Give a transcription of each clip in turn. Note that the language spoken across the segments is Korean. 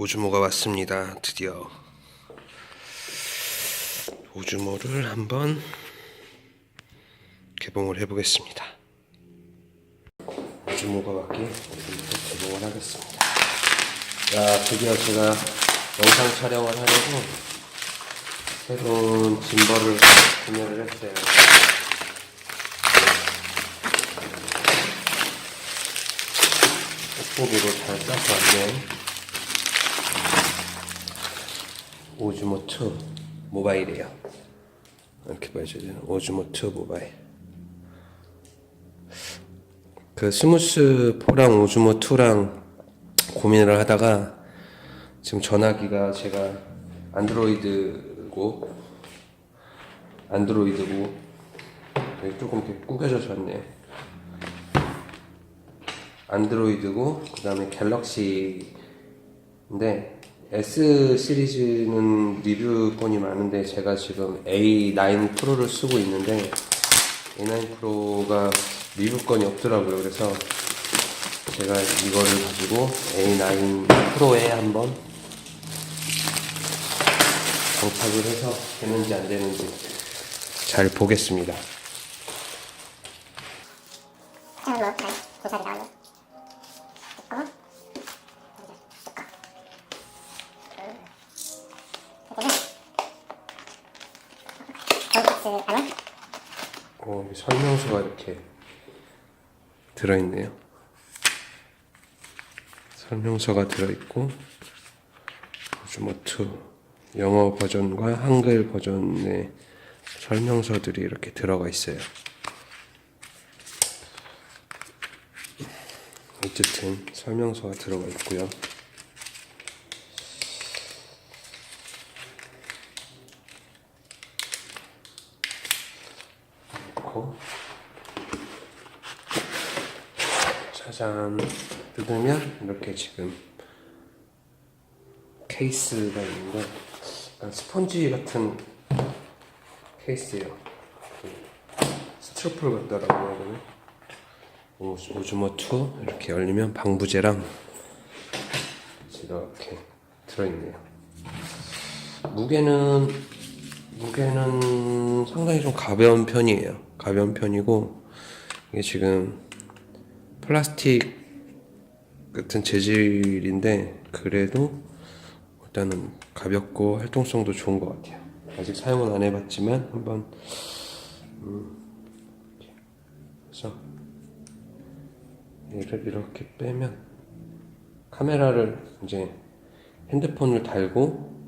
오주모가 왔습니다. 드디어 오주모를 한번 개봉을 해보겠습니다. 오주모가 왔기에 오주모를 개봉을 하겠습니다. 야, 드디어 제가 영상 촬영을 하려고 새로운 짐벌을 구매를 했어요. 뽁뽁이로 잘 싸서 왔네. 오즈모 2 모바일이에요. 이렇게 봐야죠. 오즈모 2 모바일. 그 스무스 4랑 오즈모 2랑 고민을 하다가 지금 전화기가 제가 안드로이드고 안드로이드고 조금 이렇게 구겨져졌네. 안드로이드고 그 다음에 갤럭시인데 S 시리즈는 리뷰권이 많은데 제가 지금 A9 프로를 쓰고 있는데 A9 프로가 리뷰권이 없더라고요. 그래서 제가 이거를 가지고 A9 프로에 한번 장착을 해서 되는지 안 되는지 잘 보겠습니다. 하나? 어, 여기 설명서가 이렇게 들어있네요. 설명서가 들어있고, 오즈모트 영어 버전과 한글 버전의 설명서들이 이렇게 들어가 있어요. 어쨌든 설명서가 들어가 있고요. 넣고 짜잔 뜯으면 이렇게 지금 케이스가 있는데 스펀지 같은 케이스예요. 스트로플 같더라고요. 그러면 오- 오즈모 2 이렇게 열리면 방부제랑 이렇게 들어있네요. 무게는 무게는 상당히 좀 가벼운 편이에요. 가벼운 편이고 이게 지금 플라스틱 같은 재질인데 그래도 일단은 가볍고 활동성도 좋은 것 같아요. 아직 사용은 안 해봤지만 한번 음, 그래서 얘를 이렇게 빼면 카메라를 이제 핸드폰을 달고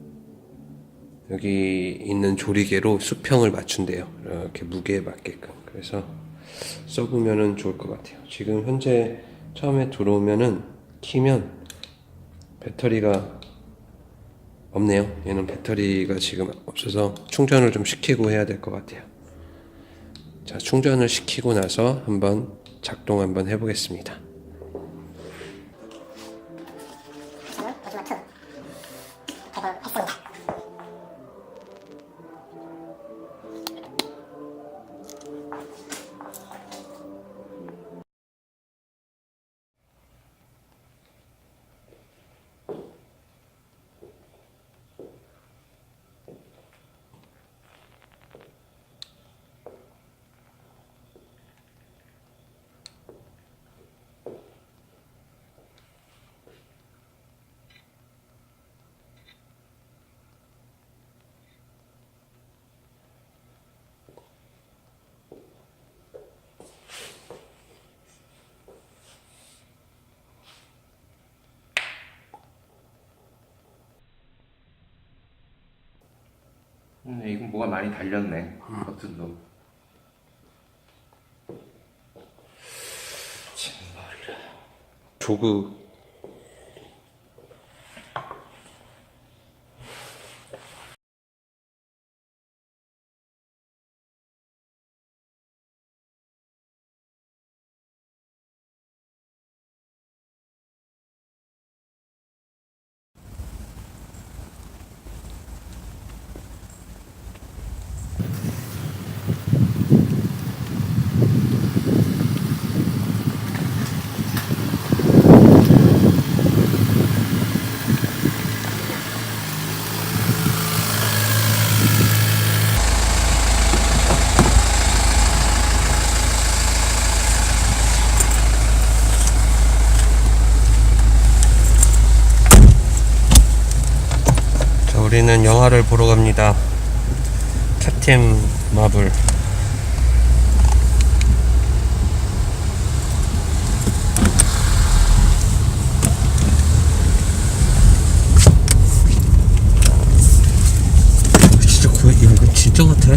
여기 있는 조리개로 수평을 맞춘대요. 이렇게 무게에 맞게끔. 그래서 써보면은 좋을 것 같아요. 지금 현재 처음에 들어오면은 키면 배터리가 없네요. 얘는 배터리가 지금 없어서 충전을 좀 시키고 해야 될 것 같아요. 자, 충전을 시키고 나서 한번 작동 한번 해보겠습니다. 음, 이건 뭐가 많이 달렸네. 버튼도. 조그 저희는 영화를 보러 갑니다. 캡틴 마블. 진짜 거의 야, 이거 진짜 같아.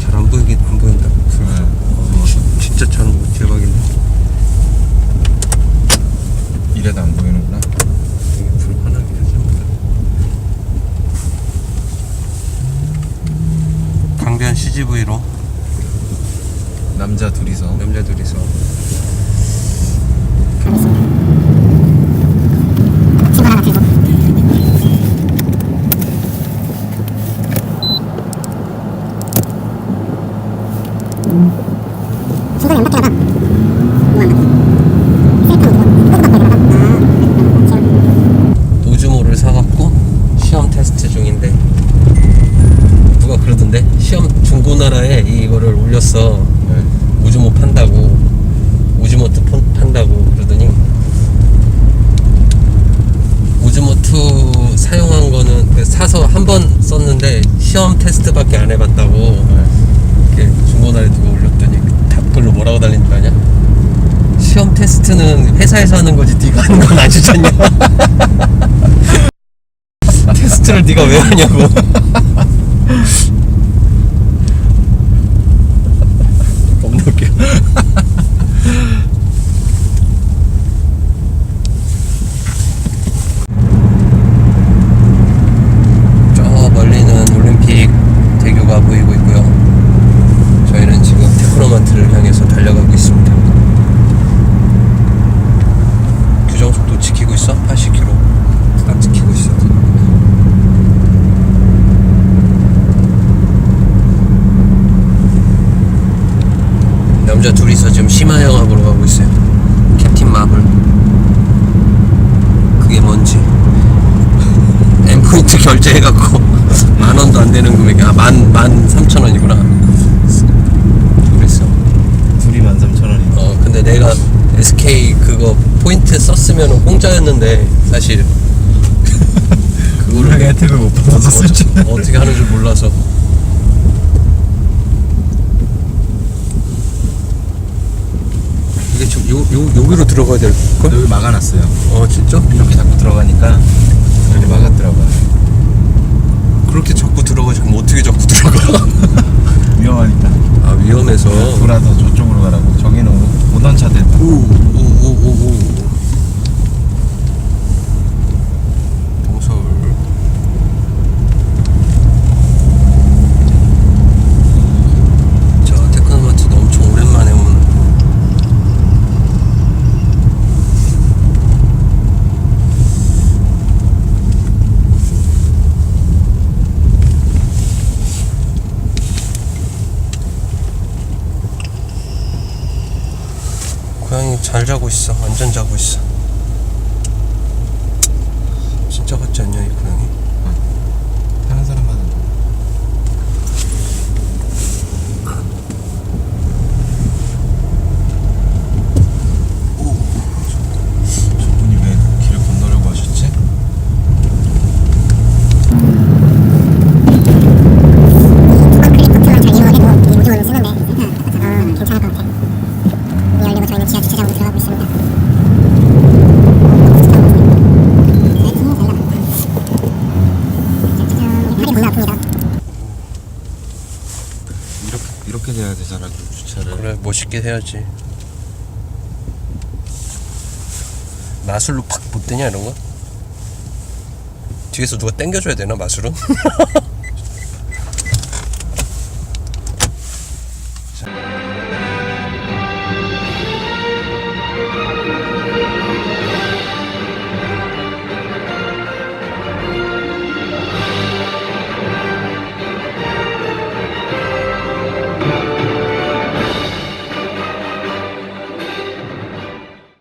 잘 안 보이긴 안 보인다. 어, 진- 진짜 잘 대박이네. 이래도 안 보이는구나. 되게 불편하게 해줍니다. 강변 CGV로. 남자 둘이서. 남자 둘이서 친구 하나 들고 친구 연락해라 봐 노즈모를 사갖고 시험 테스트 중인데 누가 그러던데 시험 중고나라에 이거를 올렸어. 네. 오즈모 판다고. 오즈모트 폰- 판다고 그러더니. 오즈모2 사용한 거는 그 사서 한 번 썼는데 시험 테스트밖에 안 해봤다고. 이렇게 중고나라에 누가 올렸더니 답글로 뭐라고 달린 줄 아냐? 시험 테스트는 회사에서 하는 거지. 네가 하는 건 아니잖냐. 테스트를 네가 왜 하냐고 겁나 웃겨 저 멀리는 올림픽 대교가 보이고 있고요 저희는 지금 테크노마트를 향해서 달려가고 있습니다 규정속도 지키고 있어? 80km 딱 지키고 있어 남자 둘이서 지금 심화영화 보러 가고 있어요 캡틴 마블 그게 뭔지 M포인트 결제해갖고 만 원도 안 되는 금액이 아 만 만 삼천 원이구나 그랬어 둘이 13,000원이. 어 근데 내가 SK 그거 포인트 썼으면 공짜였는데 사실 우리가 혜택을 못 받아서 쓸줄. 어떻게, 어떻게 하는 줄 몰라서 이게 지금 요, 요, 여기로 들어가야 될 걸? 여기 막아놨어요. 어 진짜? 이렇게 자꾸 들어가니까 여기 막았더라고요. 그렇게 자꾸 들어가지 그럼 어떻게 자꾸 들어가? 위험하니까. 아 위험해서 돌아서 저쪽으로 가라고. 저기는 오- 오던 차들. 오오오오오 동서울 자 테크노마트도 엄청 오랜만에 온 고양이 잘 자고 완전 자고 있어. 진짜 같지 않냐 이 고양이? 하는 사람마다. 저분이 왜 길을 건너려고 하셨지? 클릭 버튼만 잘 이용해도 이 모듈을 쓰는데 어, 괜찮을 것 같아 문이 열리고 저희는 지하 주차장으로 들어가고 있습니다 팔이 겁나 아픕니다 이렇게 돼야 되잖아 그 주차를. 그래 멋있게 해야지. 마술로 팍 못 되냐 이런 거? 뒤에서 누가 당겨줘야 되나 마술은?